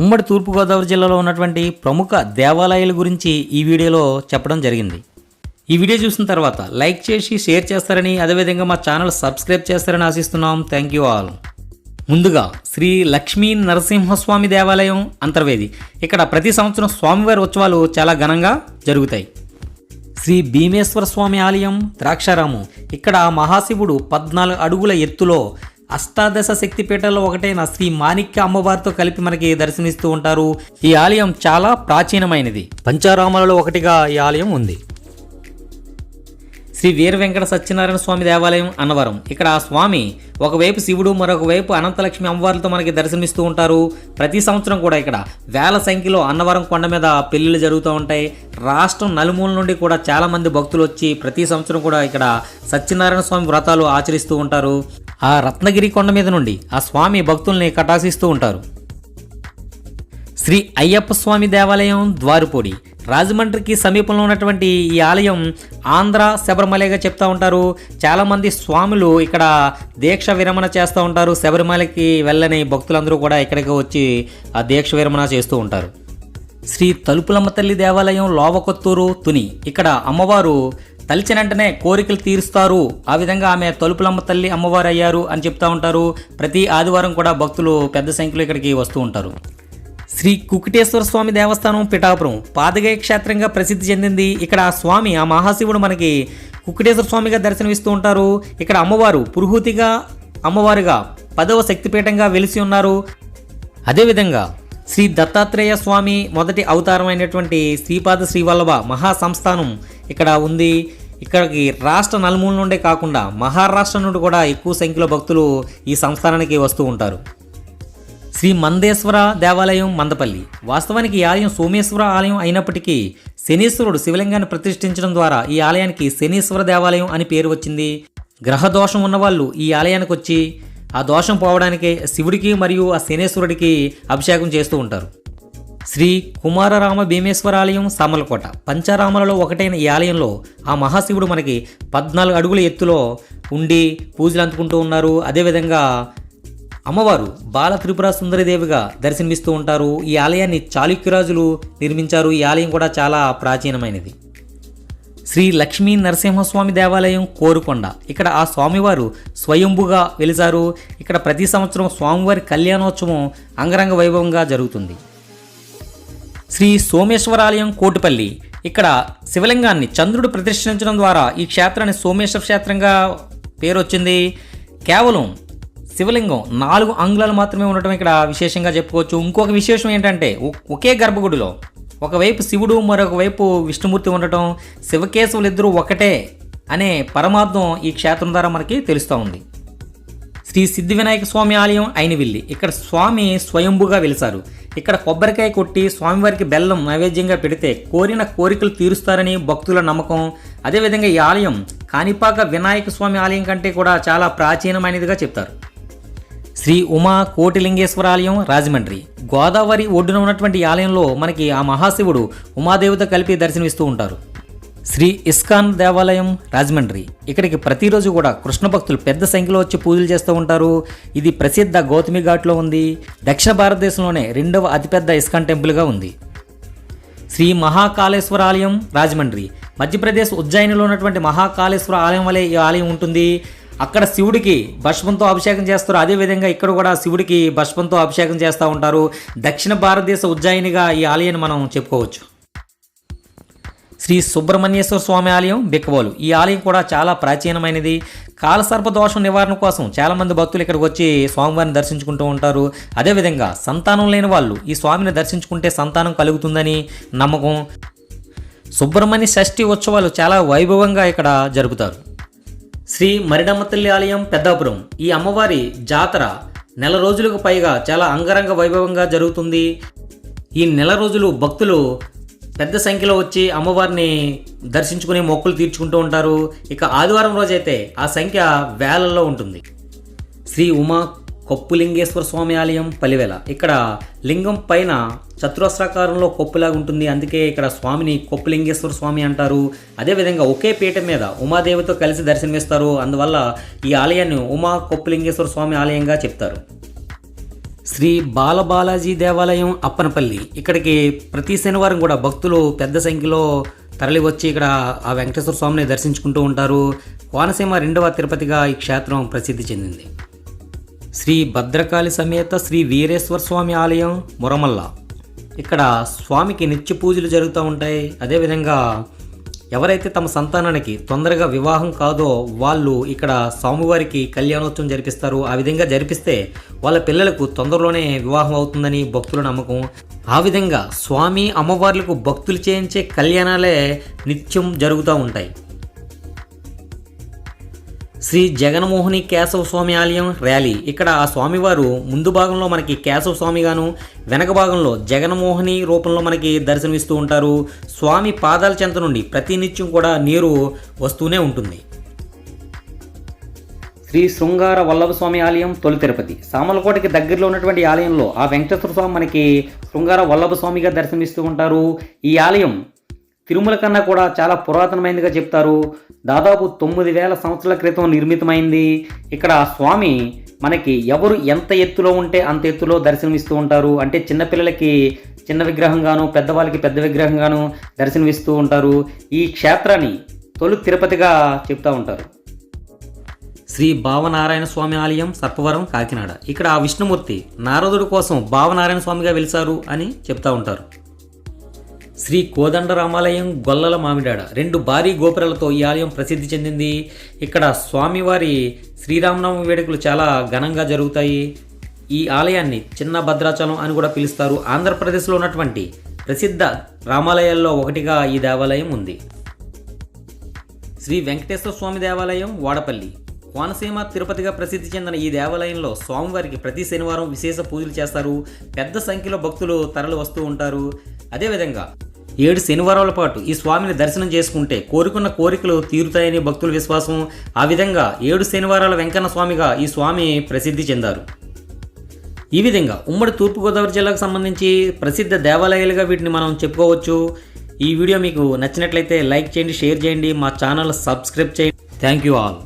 ఉమ్మడి తూర్పుగోదావరి జిల్లాలో ఉన్నటువంటి ప్రముఖ దేవాలయాల గురించి ఈ వీడియోలో చెప్పడం జరిగింది. ఈ వీడియో చూసిన తర్వాత లైక్ చేసి షేర్ చేస్తారని అదేవిధంగా మా ఛానల్ సబ్స్క్రైబ్ చేస్తారని ఆశిస్తున్నాం. Thank you all. ముందుగా శ్రీ లక్ష్మీ నరసింహస్వామి దేవాలయం అంతర్వేది. ఇక్కడ ప్రతి సంవత్సరం స్వామివారి ఉత్సవాలు చాలా ఘనంగా జరుగుతాయి. శ్రీ భీమేశ్వర స్వామి ఆలయం ద్రాక్షారాము. ఇక్కడ మహాశివుడు పద్నాలుగు అడుగుల ఎత్తులో అష్టాదశ శక్తిపీఠాల్లో ఒకటైన శ్రీ మాణిక్య అమ్మవారితో కలిపి మనకి దర్శనమిస్తూ ఉంటారు. ఈ ఆలయం చాలా ప్రాచీనమైనది. పంచారామాలలో ఒకటిగా ఈ ఆలయం ఉంది. శ్రీ వీర వెంకట సత్యనారాయణ స్వామి దేవాలయం అన్నవరం. ఇక్కడ ఆ స్వామి ఒకవైపు శివుడు మరొక వైపు అనంతలక్ష్మి అమ్మవారితో మనకి దర్శనమిస్తూ ఉంటారు. ప్రతి సంవత్సరం కూడా ఇక్కడ వేల సంఖ్యలో అన్నవరం కొండ మీద పెళ్ళిళ్ళు జరుగుతూ ఉంటాయి. రాష్ట్రం నలుమూల నుండి కూడా చాలామంది భక్తులు వచ్చి ప్రతి సంవత్సరం కూడా ఇక్కడ సత్యనారాయణ స్వామి వ్రతాలు ఆచరిస్తూ ఉంటారు. ఆ రత్నగిరి కొండ మీద నుండి ఆ స్వామి భక్తుల్ని కటాసిస్తూ ఉంటారు. శ్రీ అయ్యప్ప స్వామి దేవాలయం ద్వారుపూడి. రాజమండ్రికి సమీపంలో ఉన్నటువంటి ఈ ఆలయం ఆంధ్ర శబరిమలగా చెప్తూ ఉంటారు. చాలామంది స్వాములు ఇక్కడ దీక్ష విరమణ చేస్తూ ఉంటారు. శబరిమలకి వెళ్ళని భక్తులందరూ కూడా ఇక్కడికి వచ్చి ఆ దీక్ష విరమణ చేస్తూ ఉంటారు. శ్రీ తలుపులమ్మ తల్లి దేవాలయం లోవకొత్తూరు తుని. ఇక్కడ అమ్మవారు తలిచిన వెంటనే కోరికలు తీరుస్తారు. ఆ విధంగా ఆమె తలుపులమ్మ తల్లి అమ్మవారు అయ్యారు అని చెప్తూ ఉంటారు. ప్రతి ఆదివారం కూడా భక్తులు పెద్ద సంఖ్యలో ఇక్కడికి వస్తూ ఉంటారు. శ్రీ కుకుటేశ్వర స్వామి దేవస్థానం పిఠాపురం పాదగయ క్షేత్రంగా ప్రసిద్ధి చెందింది ఇక్కడ ఆ స్వామి ఆ మహాశివుడు మనకి కుకుటేశ్వర స్వామిగా దర్శనమిస్తూ ఉంటారు. ఇక్కడ అమ్మవారు పురుహూతిగా అమ్మవారుగా పదవ శక్తిపీఠంగా వెలిసి ఉన్నారు. అదేవిధంగా శ్రీ దత్తాత్రేయ స్వామి మొదటి అవతారమైనటువంటి శ్రీపాద శ్రీవల్లభ మహా సంస్థానం ఇక్కడ ఉంది. ఇక్కడికి రాష్ట్ర నలుమూల నుండే కాకుండా మహారాష్ట్ర నుండి కూడా ఎక్కువ సంఖ్యలో భక్తులు ఈ సంస్థానానికి వస్తూ ఉంటారు. శ్రీ మందేశ్వర దేవాలయం మందపల్లి. వాస్తవానికి ఈ ఆలయం సోమేశ్వర ఆలయం అయినప్పటికీ శనీశ్వరుడు శివలింగాన్ని ప్రతిష్ఠించడం ద్వారా ఈ ఆలయానికి శనీశ్వర దేవాలయం అని పేరు వచ్చింది. గ్రహ దోషం ఉన్నవాళ్ళు ఈ ఆలయానికి వచ్చి ఆ దోషం పోవడానికి శివుడికి మరియు ఆ శనేశ్వరుడికి అభిషేకం చేస్తూ ఉంటారు. శ్రీ కుమారరామ భీమేశ్వర ఆలయం సామలకోట పంచారామలలో ఒకటైన ఈ ఆలయంలో ఆ మహాశివుడు మనకి పద్నాలుగు అడుగుల ఎత్తులో ఉండి పూజలు అందుకుంటూ ఉన్నారు. అదేవిధంగా అమ్మవారు బాల త్రిపుర సుందరిదేవిగా దర్శనమిస్తూ ఉంటారు. ఈ ఆలయాన్ని చాళుక్యరాజులు నిర్మించారు. ఈ ఆలయం కూడా చాలా ప్రాచీనమైనది. శ్రీ లక్ష్మీ నరసింహస్వామి దేవాలయం కోరుకొండ. ఇక్కడ ఆ స్వామివారు స్వయంభుగా వెలిసారు ఇక్కడ ప్రతి సంవత్సరం స్వామివారి కళ్యాణోత్సవం అంగరంగ వైభవంగా జరుగుతుంది. శ్రీ సోమేశ్వరాలయం కోటిపల్లి. ఇక్కడ శివలింగాన్ని చంద్రుడు ప్రతిష్ఠించడం ద్వారా ఈ క్షేత్రాన్ని సోమేశ్వర క్షేత్రంగా పేరు వచ్చింది కేవలం శివలింగం. నాలుగు అంగుళాలు మాత్రమే ఉండటం ఇక్కడ విశేషంగా చెప్పుకోవచ్చు. ఇంకొక విశేషం ఏంటంటే ఒకే గర్భగుడిలో ఒకవైపు శివుడు మరొక వైపు విష్ణుమూర్తి ఉండటం శివకేశవులు ఇద్దరు ఒకటే అనే పరమార్థం ఈ క్షేత్రం ద్వారా మనకి తెలుస్తూ ఉంది. శ్రీ సిద్ధి వినాయక స్వామి ఆలయం అయినవిల్లి ఇక్కడ స్వామి స్వయంభుగా వెలిసారు. ఇక్కడ కొబ్బరికాయ కొట్టి స్వామివారికి బెల్లం నైవేద్యంగా పెడితే కోరిన కోరికలు తీరుస్తారని భక్తుల నమ్మకం. అదేవిధంగా ఈ ఆలయం కాణిపాక వినాయక స్వామి ఆలయం కంటే కూడా చాలా ప్రాచీనమైనదిగా చెప్తారు. శ్రీ ఉమా కోటిలింగేశ్వర ఆలయం రాజమండ్రి. గోదావరి ఒడ్డున ఉన్నటువంటి ఆలయంలో మనకి ఆ మహాశివుడు ఉమాదేవితో కలిపి దర్శనమిస్తూ ఉంటారు. శ్రీ ఇస్కాన్ దేవాలయం రాజమండ్రి. ఇక్కడికి ప్రతిరోజు కూడా కృష్ణ భక్తులు పెద్ద సంఖ్యలో వచ్చి పూజలు చేస్తూ ఉంటారు. ఇది ప్రసిద్ధ గౌతమి ఘాట్లో ఉంది. దక్షిణ భారతదేశంలోనే రెండవ అతిపెద్ద ఇస్కాన్ టెంపుల్గా ఉంది. శ్రీ మహాకాళేశ్వర ఆలయం రాజమండ్రి. మధ్యప్రదేశ్ ఉజ్జయినిలో ఉన్నటువంటి మహాకాళేశ్వర ఆలయం వలె ఈ ఆలయం ఉంటుంది. అక్కడ శివుడికి భస్మంతో అభిషేకం చేస్తారు. అదేవిధంగా ఇక్కడ కూడా శివుడికి భస్మంతో అభిషేకం చేస్తూ ఉంటారు. దక్షిణ భారతదేశ ఉజ్జాయినిగా ఈ ఆలయాన్ని మనం చెప్పుకోవచ్చు. శ్రీ సుబ్రహ్మణ్యేశ్వర స్వామి ఆలయం బిక్కవోలు. ఈ ఆలయం కూడా చాలా ప్రాచీనమైనది. కాలసర్ప దోషం నివారణ కోసం చాలామంది భక్తులు ఇక్కడికి వచ్చి స్వామివారిని దర్శించుకుంటూ ఉంటారు. అదేవిధంగా సంతానం లేని వాళ్ళు ఈ స్వామిని దర్శించుకుంటే సంతానం కలుగుతుందని నమ్మకం. సుబ్రహ్మణ్య షష్ఠి ఉత్సవాలు చాలా వైభవంగా ఇక్కడ జరుపుతారు. శ్రీ మరిడమ్మ తల్లి ఆలయం పెద్దాపురం. ఈ అమ్మవారి జాతర నెల రోజులకు పైగా చాలా అంగరంగ వైభవంగా జరుగుతుంది. ఈ నెల రోజులు భక్తులు పెద్ద సంఖ్యలో వచ్చి అమ్మవారిని దర్శించుకుని మొక్కులు తీర్చుకుంటూ ఉంటారు. ఇక ఆదివారం రోజైతే ఆ సంఖ్య వేలల్లో ఉంటుంది. శ్రీ ఉమా కొప్పులింగేశ్వర స్వామి ఆలయం పలివెల. ఇక్కడ లింగం పైన చతురస్రాకారంలో కొప్పులాగా ఉంటుంది. అందుకే ఇక్కడ స్వామిని కొప్పులింగేశ్వర స్వామి అంటారు. అదేవిధంగా ఒకే పీఠం మీద ఉమాదేవితో కలిసి దర్శనమిస్తారు. అందువల్ల ఈ ఆలయాన్ని ఉమా కొప్పులింగేశ్వర స్వామి ఆలయంగా చెప్తారు. శ్రీ బాలబాలాజీ దేవాలయం అప్పనపల్లి. ఇక్కడికి ప్రతి శనివారం కూడా భక్తులు పెద్ద సంఖ్యలో తరలి వచ్చి ఇక్కడ ఆ వెంకటేశ్వర స్వామిని దర్శించుకుంటూ ఉంటారు. కోనసీమ రెండవ తిరుపతిగా ఈ క్షేత్రం ప్రసిద్ధి చెందింది. శ్రీ భద్రకాళి సమేత శ్రీ వీరేశ్వర స్వామి ఆలయం మురమల్ల. ఇక్కడ స్వామికి నిత్య పూజలు జరుగుతూ ఉంటాయి. అదేవిధంగా ఎవరైతే తమ సంతానానికి తొందరగా వివాహం కాదో వాళ్ళు ఇక్కడ స్వామివారికి కళ్యాణోత్సవం జరిపిస్తారు. ఆ విధంగా జరిపిస్తే వాళ్ళ పిల్లలకు తొందరలోనే వివాహం అవుతుందని భక్తుల నమ్మకం. ఆ విధంగా స్వామి అమ్మవార్లకు భక్తులు చేయించే కళ్యాణాలే నిత్యం జరుగుతూ ఉంటాయి. శ్రీ జగన్మోహిని కేశవ స్వామి ఆలయం ర్యాలీ. ఇక్కడ ఆ స్వామివారు ముందు భాగంలో మనకి కేశవ స్వామిగాను వెనక భాగంలో జగన్మోహిని రూపంలో మనకి దర్శనమిస్తూ ఉంటారు. స్వామి పాదాల చెంత నుండి ప్రతినిత్యం కూడా నీరు వస్తూనే ఉంటుంది. శ్రీ శృంగార వల్లభ స్వామి ఆలయం తొలి తిరుపతి. సామలకోటకి దగ్గరలో ఉన్నటువంటి ఆలయంలో ఆ వెంకటేశ్వర స్వామి మనకి శృంగార వల్లభ స్వామిగా దర్శనమిస్తూ ఉంటారు. ఈ ఆలయం తిరుమల కన్నా కూడా చాలా పురాతనమైనదిగా చెప్తారు. దాదాపు తొమ్మిది వేల సంవత్సరాల క్రితం నిర్మితమైంది. ఇక్కడ స్వామి మనకి ఎవరు ఎంత ఎత్తులో ఉంటే అంత ఎత్తులో దర్శనమిస్తూ ఉంటారు. అంటే చిన్నపిల్లలకి చిన్న విగ్రహంగాను పెద్దవాళ్ళకి పెద్ద విగ్రహంగాను దర్శనమిస్తూ ఉంటారు. ఈ క్షేత్రాన్ని తొలి తిరుపతిగా చెప్తూ ఉంటారు. శ్రీ భావనారాయణ స్వామి ఆలయం సర్పవరం కాకినాడ. ఇక్కడ ఆ విష్ణుమూర్తి నారదుడి కోసం భావనారాయణ స్వామిగా వెలిసారు అని చెప్తా ఉంటారు. శ్రీ కోదండ రామాలయం గొల్లల మామిడాడ. రెండు భారీ గోపురాలతో ఈ ఆలయం ప్రసిద్ధి చెందింది. ఇక్కడ స్వామివారి శ్రీరామనవమి వేడుకలు చాలా ఘనంగా జరుగుతాయి. ఈ ఆలయాన్ని చిన్న భద్రాచలం అని కూడా పిలుస్తారు. ఆంధ్రప్రదేశ్లో ఉన్నటువంటి ప్రసిద్ధ రామాలయాల్లో ఒకటిగా ఈ దేవాలయం ఉంది. శ్రీ వెంకటేశ్వర స్వామి దేవాలయం వాడపల్లి. కోనసీమ తిరుపతిగా ప్రసిద్ధి చెందిన ఈ దేవాలయంలో స్వామివారికి ప్రతి శనివారం విశేష పూజలు చేస్తారు. పెద్ద సంఖ్యలో భక్తులు తరలి వస్తూ ఉంటారు. అదేవిధంగా ఏడు శనివారాల పాటు ఈ స్వామిని దర్శనం చేసుకుంటే కోరుకున్న కోరికలు తీరుతాయని భక్తుల విశ్వాసం. ఆ విధంగా ఏడు శనివారాల వెంకన్న స్వామిగా ఈ స్వామి ప్రసిద్ధి చెందారు. ఈ విధంగా ఉమ్మడి తూర్పుగోదావరి జిల్లాకు సంబంధించి ప్రసిద్ధ దేవాలయాలుగా వీటిని మనం చెప్పుకోవచ్చు. ఈ వీడియో మీకు నచ్చినట్లయితే లైక్ చేయండి షేర్ చేయండి మా ఛానల్ సబ్స్క్రైబ్ చేయండి. Thank you all.